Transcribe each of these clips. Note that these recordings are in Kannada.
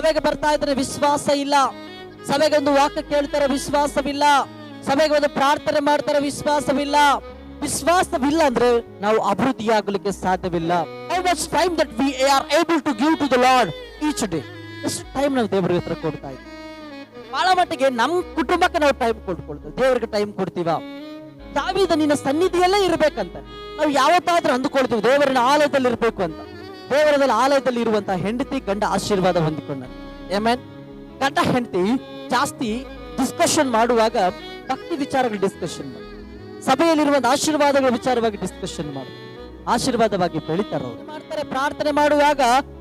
ಸಭೆಗೆ ಬರ್ತಾ ಇದ್ರೆ ವಿಶ್ವಾಸ ಇಲ್ಲ. ಸಭೆಗೆ ಒಂದು ವಾಕ್ಯ ಕೇಳ್ತಾರೆ, ವಿಶ್ವಾಸವಿಲ್ಲ. ಸಭೆಗೆ ಒಂದು ಪ್ರಾರ್ಥನೆ ಮಾಡ್ತಾರೆ, ವಿಶ್ವಾಸವಿಲ್ಲ. ವಿಶ್ವಾಸವಿಲ್ಲ ಅಂದ್ರೆ ನಾವು ಅಭಿವೃದ್ಧಿಯಾಗಲಿಕ್ಕೆ ಸಾಧ್ಯವಿಲ್ಲ. How much time that we are able to give to the Lord each day ಎಷ್ಟು ಟೈಮ್ ನಾವು ದೇವರ ಹತ್ರ ಕೊಡ್ತಾ ಇದ್ದೀವಿ ಬಹಳ ಮಟ್ಟಿಗೆ ನಮ್ ಕುಟುಂಬಕ್ಕೆ ನಾವು ಟೈಮ್ ಕೊಟ್ಕೊಳ್ತೇವೆ. ದೇವರಿಗೆ ಟೈಮ್ ಕೊಡ್ತೀವ? ದಾವಿದ ನಿನ್ನ ಸನ್ನಿಧಿಯಲ್ಲೇ ಇರ್ಬೇಕಂತ. ನಾವು ಯಾವತ್ತಾದ್ರೂ ಅಂದುಕೊಳ್ತೀವಿ ದೇವರಿನ ಆಲಯದಲ್ಲಿ ಇರ್ಬೇಕು ಅಂತ. ದೇವರದಲ್ಲಿ ಆಲಯದಲ್ಲಿ ಇರುವಂತಹ ಹೆಂಡತಿ ಗಂಡ ಆಶೀರ್ವಾದ ಹೊಂದಿಕೊಂಡ ಏಮೇನ್ ಗಂಡ ಹೆಂಡತಿ ಜಾಸ್ತಿ ಡಿಸ್ಕಷನ್ ಮಾಡುವಾಗ ಭಕ್ತಿ ವಿಚಾರಗಳು ಡಿಸ್ಕಷನ್ ಮಾಡಿ. ಸಭೆಯಲ್ಲಿರುವಂತ ಆಶೀರ್ವಾದಗಳ ವಿಚಾರವಾಗಿ ಡಿಸ್ಕಷನ್ ಮಾಡಿ. ಆಶೀರ್ವಾದವಾಗಿ ಬೆಳಿತಾರ? ಅವರು ಮಾಡ್ತಾರೆ, ಪ್ರಾರ್ಥನೆ ಮಾಡುವಾಗ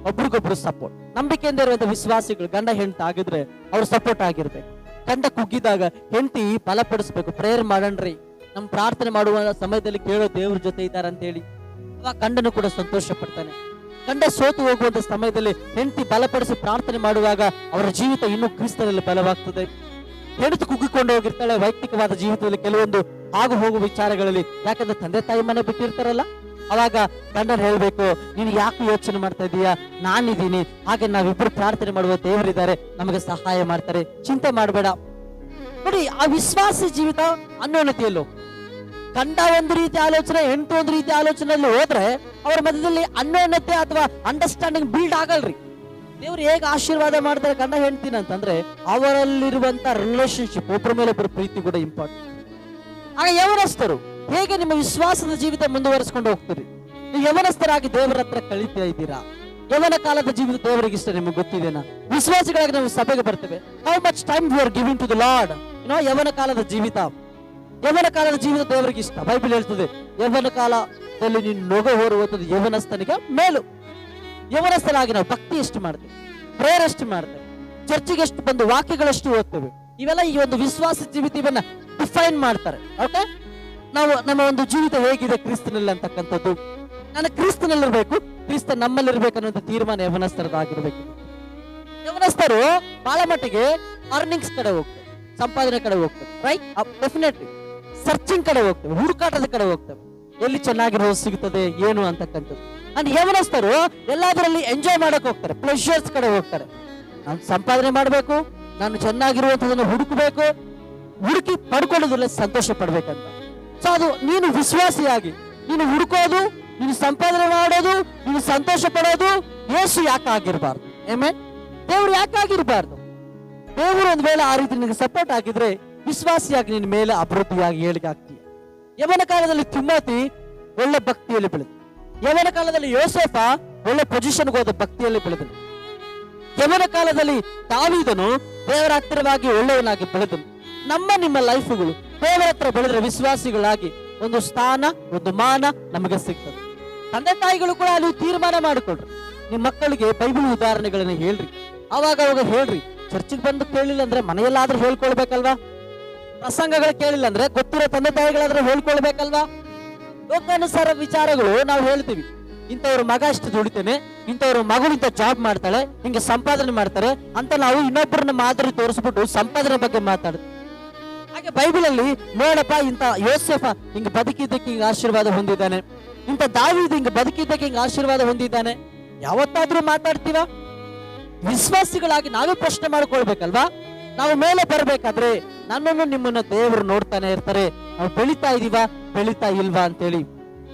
ಒಬ್ರಿಗೊಬ್ರು ಸಪೋರ್ಟ್ ನಂಬಿಕೆಯಿಂದ ಇರುವಂತ ವಿಶ್ವಾಸಿಗಳು ಗಂಡ ಹೆಂಡತಿ ಆಗಿದ್ರೆ ಅವ್ರು ಸಪೋರ್ಟ್ ಆಗಿರ್ಬೇಕು. ಗಂಡ ಕುಗ್ಗಿದಾಗ ಹೆಂಡತಿ ಬಲಪಡಿಸ್ಬೇಕು. ಪ್ರೇಯರ್ ಮಾಡಣ್ರಿ. ನಮ್ ಪ್ರಾರ್ಥನೆ ಮಾಡುವ ಸಮಯದಲ್ಲಿ ಕೇಳೋ ದೇವ್ರ ಜೊತೆ ಇದ್ದಾರೆ ಅಂತ ಹೇಳಿ ಗಂಡನು ಕೂಡ ಸಂತೋಷ ಪಡ್ತಾನೆ ಗಂಡ ಸೋತು ಹೋಗುವಂತ ಸಮಯದಲ್ಲಿ ಹೆಂಡತಿ ಬಲಪಡಿಸಿ ಪ್ರಾರ್ಥನೆ ಮಾಡುವಾಗ ಅವರ ಜೀವಿತ ಇನ್ನೂ ಕ್ರಿಸ್ತನಲ್ಲಿ ಬಲವಾಗ್ತದೆ. ಹೆಂಡತಿ ಕುಗ್ಗಿಕೊಂಡು ಹೋಗಿರ್ತಾಳೆ, ವೈಯಕ್ತಿಕವಾದ ಜೀವಿತದಲ್ಲಿ ಕೆಲವೊಂದು ಆಗು ಹೋಗುವ ವಿಚಾರಗಳಲ್ಲಿ. ಯಾಕಂದ್ರೆ ತಂದೆ ತಾಯಿ ಮನೆ ಬಿಟ್ಟಿರ್ತಾರಲ್ಲ? ಅವಾಗ ಗಂಡನ ಹೇಳ್ಬೇಕು, ನೀನು ಯಾಕೆ ಯೋಚನೆ ಮಾಡ್ತಾ ಇದೀಯಾ? ನಾನಿದ್ದೀನಿ, ಹಾಗೆ ನಾವಿಬ್ಬರು ಪ್ರಾರ್ಥನೆ ಮಾಡುವ ದೇವರಿದ್ದಾರೆ, ನಮಗೆ ಸಹಾಯ ಮಾಡ್ತಾರೆ. ಚಿಂತೆ ಮಾಡಬೇಡ. ನೋಡಿ, ಆ ವಿಶ್ವಾಸ ಜೀವಿತ ಅನ್ಯೋನ್ಯತೆಯಲ್ಲೂ ಗಂಡ ಒಂದು ರೀತಿ ಆಲೋಚನೆ, ಎಂಟು ಒಂದು ರೀತಿ ಆಲೋಚನೆಯಲ್ಲಿ ಹೋದ್ರೆ ಅವರ ಮಧ್ಯದಲ್ಲಿ ಅನ್ಯೋನ್ಯತೆ ಅಥವಾ ಅಂಡರ್ಸ್ಟ್ಯಾಂಡಿಂಗ್ ಬಿಲ್ಡ್ ಆಗಲ್ರಿ. ದೇವ್ರು ಹೇಗೆ ಆಶೀರ್ವಾದ ಮಾಡ್ತಾರೆ ಕಂಡ ಹೇಳ್ತೀನಿ ಅಂತಂದ್ರೆ ಅವರಲ್ಲಿರುವಂತ ರಿಲೇಶನ್ಶಿಪ್ ಒಬ್ಬರ ಮೇಲೆ ಒಬ್ಬರ ಪ್ರೀತಿ ಕೂಡ ಇಂಪಾರ್ಟೆಂಟ್ ಆಗ ಯವನಸ್ಥರು ಹೇಗೆ ನಿಮ್ಮ ವಿಶ್ವಾಸದ ಜೀವಿತ ಮುಂದುವರಿಸಿಕೊಂಡು ಹೋಗ್ತೀರಿ? ನೀವು ಯವನಸ್ಥರಾಗಿ ದೇವರ ಹತ್ರ ಕಳೀತಾ ಇದ್ದೀರಾ? ಯವನ ಕಾಲದ ಜೀವಿತ ದೇವರಿಗೆ ಇಷ್ಟ ನಿಮಗೆ ಗೊತ್ತಿದೆನಾ ವಿಶ್ವಾಸಿಗಳಾಗಿ ನಾವು ಸಭೆಗೆ ಬರ್ತೇವೆ. How much time you are giving to the Lord ಯವನ ಕಾಲದ ಜೀವಿತ. ಯವನ ಕಾಲದ ಜೀವಿತ ದೇವರಿಗೆ ಇಷ್ಟ. ಬೈಬಲ್ ಹೇಳ್ತದೆ, ಯವನ ಕಾಲದಲ್ಲಿ ನೀನು ನೊಗ ಹೊರುವಂಥದ್ದು ಯವನಸ್ಥನಿಗೆ ಮೇಲು. ಯವನಸ್ಥನಾಗಿ ನಾವು ಭಕ್ತಿ ಎಷ್ಟು ಮಾಡ್ತೇವೆ ಪ್ರೇಯರ್ ಎಷ್ಟು ಮಾಡ್ತೇವೆ ಚರ್ಚಿಗೆ ಎಷ್ಟು ಬಂದು ವಾಕ್ಯಗಳಷ್ಟು ಓದ್ತೇವೆ, ಇವೆಲ್ಲ ಈ ಒಂದು ವಿಶ್ವಾಸ ಜೀವಿತವನ್ನ ಡಿಫೈನ್ ಮಾಡ್ತಾರೆ. ಓಕೆ ನಾವು ನಮ್ಮ ಒಂದು ಜೀವಿತ ಹೇಗಿದೆ ಕ್ರಿಸ್ತನಲ್ಲಿ ಅಂತಕ್ಕಂಥದ್ದು? ನಾನು ಕ್ರಿಸ್ತನಲ್ಲಿರ್ಬೇಕು, ಕ್ರಿಸ್ತ ನಮ್ಮಲ್ಲಿರ್ಬೇಕು ಅನ್ನೋ ತೀರ್ಮಾನ ಯವನಸ್ಥರದಾಗಿರ್ಬೇಕು. ಯವನಸ್ಥರು ಬಹಳ ಮಟ್ಟಿಗೆ ಅರ್ನಿಂಗ್ಸ್ ಕಡೆ ಹೋಗ್ತಾರೆ, ಸಂಪಾದನೆ ಕಡೆ ಹೋಗ್ತಾರೆ ರೈಟ್ ಡೆಫಿನೆಟ್ಲಿ ಸರ್ಚಿಂಗ್ ಕಡೆ ಹೋಗ್ತೇವೆ, ಹುಡುಕಾಟದ ಕಡೆ ಹೋಗ್ತೇವೆ. ಎಲ್ಲಿ ಚೆನ್ನಾಗಿರೋ ಸಿಗುತ್ತದೆ ಏನು ಅಂತಕ್ಕಂಥದ್ದು. ಅಂಡ್ ಯವನಸ್ಥರು ಎಲ್ಲದರಲ್ಲಿ ಎಂಜಾಯ್ ಮಾಡಕ್ ಹೋಗ್ತಾರೆ ಪ್ಲೆಷರ್ಸ್ ಕಡೆ ಹೋಗ್ತಾರೆ. ನಾನು ಸಂಪಾದನೆ ಮಾಡಬೇಕು, ನಾನು ಚೆನ್ನಾಗಿರುವಂತದನ್ನು ಹುಡುಕಬೇಕು, ಹುಡುಕಿ ಪಡ್ಕೊಳ್ಳೋದಿಲ್ಲ ಸಂತೋಷ ಪಡ್ಬೇಕಂತ. ಸೊ ಅದು ನೀನು ವಿಶ್ವಾಸಿಯಾಗಿ, ನೀನು ಹುಡುಕೋದು, ನೀನು ಸಂಪಾದನೆ ಮಾಡೋದು, ನೀನು ಸಂತೋಷ ಪಡೋದು ಯೇಸು ಯಾಕೆ ಆಗಿರ್ಬಾರ್ದು ಏಮೇ ದೇವ್ರು ಯಾಕೆ ಆಗಿರಬಾರ್ದು ದೇವರು ಒಂದ್ ವೇಳೆ ಆ ರೀತಿ ನಿನಗೆ ಸಪೋರ್ಟ್ ಆಗಿದ್ರೆ ವಿಶ್ವಾಸಿಯಾಗಿ ನಿನ್ನ ಮೇಲೆ ಅಭಿವೃದ್ಧಿಯಾಗಿ ಹೇಳಿಕೆ ಆಗ್ತೀಯ. ಯವನ ಕಾಲದಲ್ಲಿ ತಿಮ್ಮತಿ ಒಳ್ಳೆ ಭಕ್ತಿಯಲ್ಲಿ ಬೆಳೆದು ಯವನ ಕಾಲದಲ್ಲಿ ಯೋಸೇಫ ಒಳ್ಳೆ ಪೊಸಿಷನ್ಗೆ ಹೋದ ಭಕ್ತಿಯಲ್ಲಿ ಬೆಳೆದನು ಯವನ ಕಾಲದಲ್ಲಿ ತಾವಿದನು ದೇವರ ಹತ್ತಿರವಾಗಿ ಒಳ್ಳೆಯವನಾಗಿ ಬೆಳೆದನು ನಮ್ಮ ನಿಮ್ಮ ಲೈಫ್ಗಳು ದೇವರ ಹತ್ರ ಬೆಳೆದ್ರೆ ವಿಶ್ವಾಸಿಗಳಾಗಿ ಒಂದು ಸ್ಥಾನ, ಒಂದು ಮಾನ ನಮಗೆ ಸಿಗ್ತದೆ. ತಂದೆ ತಾಯಿಗಳು ಕೂಡ ಅಲ್ಲಿ ತೀರ್ಮಾನ ಮಾಡಿಕೊಡ್ರಿ. ನಿಮ್ಮ ಮಕ್ಕಳಿಗೆ ಬೈಬಲ್ ಉದಾಹರಣೆಗಳನ್ನ ಹೇಳ್ರಿ. ಅವಾಗ ಅವಾಗ ಹೇಳ್ರಿ, ಚರ್ಚಿಗೆ ಬಂದು ಕೇಳಿಲ್ಲ ಅಂದ್ರೆ ಮನೆಯಲ್ಲಾದ್ರೂ ಹೇಳ್ಕೊಳ್ಬೇಕಲ್ವಾ? ಪ್ರಸಂಗಗಳು ಕೇಳಿಲ್ಲ ಅಂದ್ರೆ ಗೊತ್ತಿರೋ ತಂದೆ ತಾಯಿಗಳಾದ್ರೆ ಹೇಳ್ಕೊಳ್ಬೇಕಲ್ವಾ? ಲೋಕಾನುಸಾರ ವಿಚಾರಗಳು ನಾವು ಹೇಳ್ತೀವಿ. ಇಂಥವ್ರ ಮಗ ಅಷ್ಟು ದುಡಿತೇನೆ, ಇಂಥವ್ರ ಇಂಥ ಜಾಬ್ ಮಾಡ್ತಾಳೆ, ಹಿಂಗೆ ಸಂಪಾದನೆ ಮಾಡ್ತಾರೆ ಅಂತ ನಾವು ಇನ್ನೊಬ್ಬರನ್ನ ಮಾದರಿ ತೋರಿಸ್ಬಿಟ್ಟು ಸಂಪಾದನೆ ಬಗ್ಗೆ ಮಾತಾಡ್ತೀವಿ. ಹಾಗೆ ಬೈಬಲ್ ಅಲ್ಲಿ ನೋಡಪ್ಪ, ಇಂಥ ಯೋಸೆಫ ಹಿಂಗ ಬದುಕಿದ್ದಕ್ಕೆ ಹಿಂಗ ಆಶೀರ್ವಾದ ಹೊಂದಿದ್ದಾನೆ. ಇಂಥ ದಾವಿದ್ ಹಿಂಗ ಬದುಕಿದ್ದಕ್ಕೆ ಹಿಂಗ ಆಶೀರ್ವಾದ ಹೊಂದಿದ್ದಾನೆ. ಯಾವತ್ತಾದ್ರೂ ಮಾತಾಡ್ತೀವ ವಿಶ್ವಾಸಿಗಳಾಗಿ ನಾವೇ ಪ್ರಶ್ನೆ ಮಾಡ್ಕೊಳ್ಬೇಕಲ್ವಾ? ನಾವು ಮೇಲೆ ಬರ್ಬೇಕಾದ್ರೆ ನನ್ನನ್ನು ನಿಮ್ಮನ್ನ ದೇವರು ನೋಡ್ತಾನೆ ಇರ್ತಾರೆ. ನಾವು ಬೆಳಿತಾ ಇದೀವಾ? ಬೆಳಿತಾ ಇಲ್ವಾ ಅಂತೇಳಿ.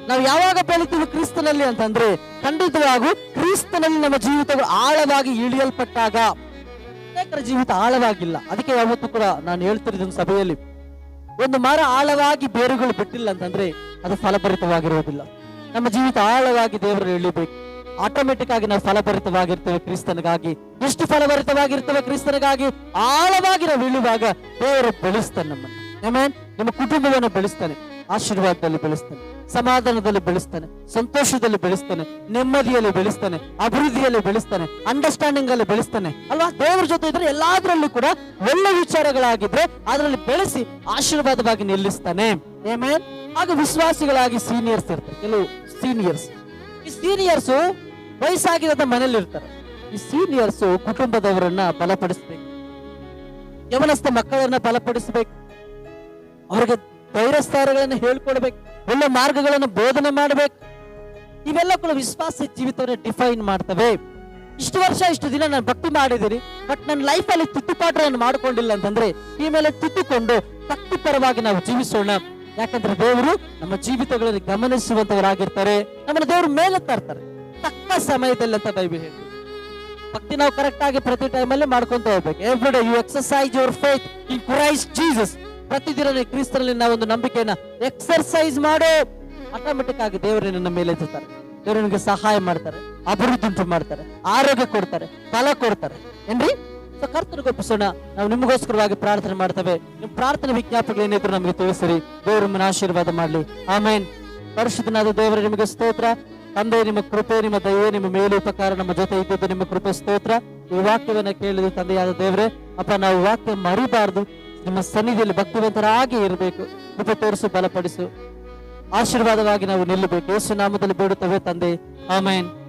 ನಾವು ಯಾವಾಗ ಬೆಳಿತೀವಿ ಕ್ರಿಸ್ತನಲ್ಲಿ ಅಂತಂದ್ರೆ ಖಂಡಿತವಾಗೂ ಕ್ರಿಸ್ತನಲ್ಲಿ ನಮ್ಮ ಜೀವಿತಗಳು ಆಳವಾಗಿ ಇಳಿಯಲ್ಪಟ್ಟಾಗ ಅನೇಕರ ಜೀವಿತ ಆಳವಾಗಿಲ್ಲ. ಅದಕ್ಕೆ ಯಾವತ್ತೂ ಕೂಡ ನಾನು ಹೇಳ್ತಿರೋದು ಸಭೆಯಲ್ಲಿ, ಒಂದು ಮರ ಆಳವಾಗಿ ಬೇರುಗಳು ಬಿಟ್ಟಿಲ್ಲ ಅಂತಂದ್ರೆ ಅದು ಫಲಭರಿತವಾಗಿರುವುದಿಲ್ಲ. ನಮ್ಮ ಜೀವಿತ ಆಳವಾಗಿ ದೇವರು ಎಳಿಬೇಕು ಆಟೋಮೆಟಿಕ್ ಆಗಿ ನಾವು ಫಲಭರಿತವಾಗಿರ್ತೇವೆ ಕ್ರಿಸ್ತನಿಗಾಗಿ. ಎಷ್ಟು ಫಲಭರಿತವಾಗಿರ್ತೇವೆ ಕ್ರಿಸ್ತನಿಗಾಗಿ? ಆಳವಾಗಿ ನಾವು ಇಳುವಾಗ ದೇವರು ಬೆಳೆಸ್ತಾನೆ ನಮ್ಮನ್ನು. ನಿಮ್ಮ ಕುಟುಂಬವನ್ನು ಬೆಳೆಸ್ತಾನೆ. ಆಶೀರ್ವಾದದಲ್ಲಿ ಬೆಳೆಸ್ತಾನೆ. ಸಮಾಧಾನದಲ್ಲಿ ಬೆಳೆಸ್ತಾನೆ. ಸಂತೋಷದಲ್ಲಿ ಬೆಳೆಸ್ತಾನೆ. ನೆಮ್ಮದಿಯಲ್ಲಿ ಬೆಳೆಸ್ತಾನೆ. ಅಭಿವೃದ್ಧಿಯಲ್ಲಿ ಬೆಳೆಸ್ತಾನೆ. ಅಂಡರ್ಸ್ಟ್ಯಾಂಡಿಂಗ್ ಅಲ್ಲಿ ಬೆಳೆಸ್ತಾನೆ. ಅಲ್ವಾ? ದೇವರ ಜೊತೆ ಇದ್ರೆ ಎಲ್ಲಾದ್ರಲ್ಲೂ ಕೂಡ ಒಳ್ಳೆ ವಿಚಾರಗಳಾಗಿದ್ರೆ ಅದರಲ್ಲಿ ಬೆಳೆಸಿ ಆಶೀರ್ವಾದವಾಗಿ ನಿಲ್ಲಿಸ್ತಾನೆ. ಆಗ ವಿಶ್ವಾಸಿಗಳಾಗಿ ಸೀನಿಯರ್ಸ್ ಇರ್ತಾರೆ. ಕೆಲವು ಸೀನಿಯರ್ಸ್ ಈ ಸೀನಿಯರ್ಸ್ ವಯಸ್ಸಾಗಿರೋದ ಮನೇಲಿ ಇರ್ತಾರೆ. ಈ ಸೀನಿಯರ್ಸ್ ಕುಟುಂಬದವರನ್ನ ಬಲಪಡಿಸ್ಬೇಕು. ಯವನಸ್ಥ ಮಕ್ಕಳನ್ನ ಬಲಪಡಿಸ್ಬೇಕು. ಅವ್ರಿಗೆ ಧೈರ್ಯಸ್ಥಾನಗಳನ್ನು ಹೇಳ್ಕೊಡ್ಬೇಕು. ಒಳ್ಳೆ ಮಾರ್ಗಗಳನ್ನು ಬೋಧನೆ ಮಾಡ್ಬೇಕು. ಇವೆಲ್ಲ ಕೂಡ ವಿಶ್ವಾಸ ಜೀವಿತವನ್ನ ಡಿಫೈನ್ ಮಾಡ್ತವೆ. ಇಷ್ಟು ವರ್ಷ, ಇಷ್ಟು ದಿನ ನಾನು ಭಕ್ತಿ ಮಾಡಿದಿರಿ ಬಟ್ ನನ್ನ ಲೈಫಲ್ಲಿ ಅಲ್ಲಿ ನಾನು ಮಾಡ್ಕೊಂಡಿಲ್ಲ ಅಂತಂದ್ರೆ, ಈ ಮೇಲೆ ತಿದ್ದುಕೊಂಡು ಭಕ್ತಿ ಪರವಾಗಿ ನಾವು ಜೀವಿಸೋಣ. ಯಾಕಂದ್ರೆ ದೇವರು ನಮ್ಮ ಜೀವಿತಗಳಲ್ಲಿ ಗಮನಿಸುವಂತವರಾಗಿರ್ತಾರೆ ನಮ್ಮನ್ನ ದೇವರು ಮೇಲೆ ತರ್ತಾರೆ. ತಕ್ಕ ಸಮಯದಲ್ಲಿ ಅಂತ ಬೈಬಲ್ ಹೇಳಿ ಭಕ್ತಿ ನಾವು ಕರೆಕ್ಟ್ ಆಗಿ ಪ್ರತಿ ಟೈಮಲ್ಲಿ ಮಾಡ್ಕೊಂತ ಹೋಗ್ಬೇಕು. Every day you exercise your faith in Christ Jesus ಪ್ರತಿದಿನ ಕ್ರಿಸ್ತನಲ್ಲಿ ನಾವು ಒಂದು ನಂಬಿಕೆಯನ್ನ ಎಕ್ಸರ್ಸೈಸ್ ಮಾಡೋ ಆಟೋಮೆಟಿಕ್ ಆಗಿ ದೇವರು ನನ್ನ ಮೇಲೆ ಎತ್ತುತ್ತಾರೆ. ದೇವರು ನಿಮಗೆ ಸಹಾಯ ಮಾಡ್ತಾರೆ, ಅಭಿವೃದ್ಧಿ ಉಂಟು ಮಾಡ್ತಾರೆ, ಆರೋಗ್ಯ ಕೊಡ್ತಾರೆ ಫಲ ಕೊಡ್ತಾರೆ. ಏನ್ರಿ? ಸೊ ಕರ್ತನಿಗೆ ಒಪ್ಪಿಸೋಣ, ನಾವು ನಿಮಗೋಸ್ಕರವಾಗಿ ಪ್ರಾರ್ಥನೆ ಮಾಡ್ತೇವೆ. ನಿಮ್ಮ ಪ್ರಾರ್ಥನೆ ವಿಜ್ಞಾಪಗಳು ಏನಿದ್ರು ನಮಗೆ ತಿಳಿಸಿರಿ. ದೇವರು ಆಶೀರ್ವಾದ ಮಾಡ್ಲಿ. ಆಮೇನ್. ಪರಿಶುದ್ಧನಾದ ದೇವರ, ನಿಮಗೆ ಸ್ತೋತ್ರ. ತಂದೆ, ನಿಮ್ಮ ಕೃಪೆ, ನಿಮ್ಮ ದಯೆ, ನಿಮ್ಮ ಮೇಲು ಉಪಕಾರ ನಮ್ಮ ಜೊತೆ ಇದ್ದದ್ದು ನಿಮ್ಮ ಕೃಪೆ ಸ್ತೋತ್ರ. ಈ ವಾಕ್ಯವನ್ನು ಕೇಳಿದ್ರು ತಂದೆಯಾದ ದೇವರೇ, ಅಪ್ಪ, ನಾವು ವಾಕ್ಯ ಮರಿಬಾರ್ದು. ನಿಮ್ಮ ಸನ್ನಿಧಿಯಲ್ಲಿ ಭಕ್ತಿವಂತರಾಗಿ ಇರಬೇಕು. ಕೃಪೆ ತೋರಿಸು, ಬಲಪಡಿಸು. ಆಶೀರ್ವಾದವಾಗಿ ನಾವು ನಿಲ್ಲಬೇಕು. ಯೇಸು ನಾಮದಲ್ಲಿ ಬೇಡುತ್ತವೆ ತಂದೆ. ಆಮೇನ್.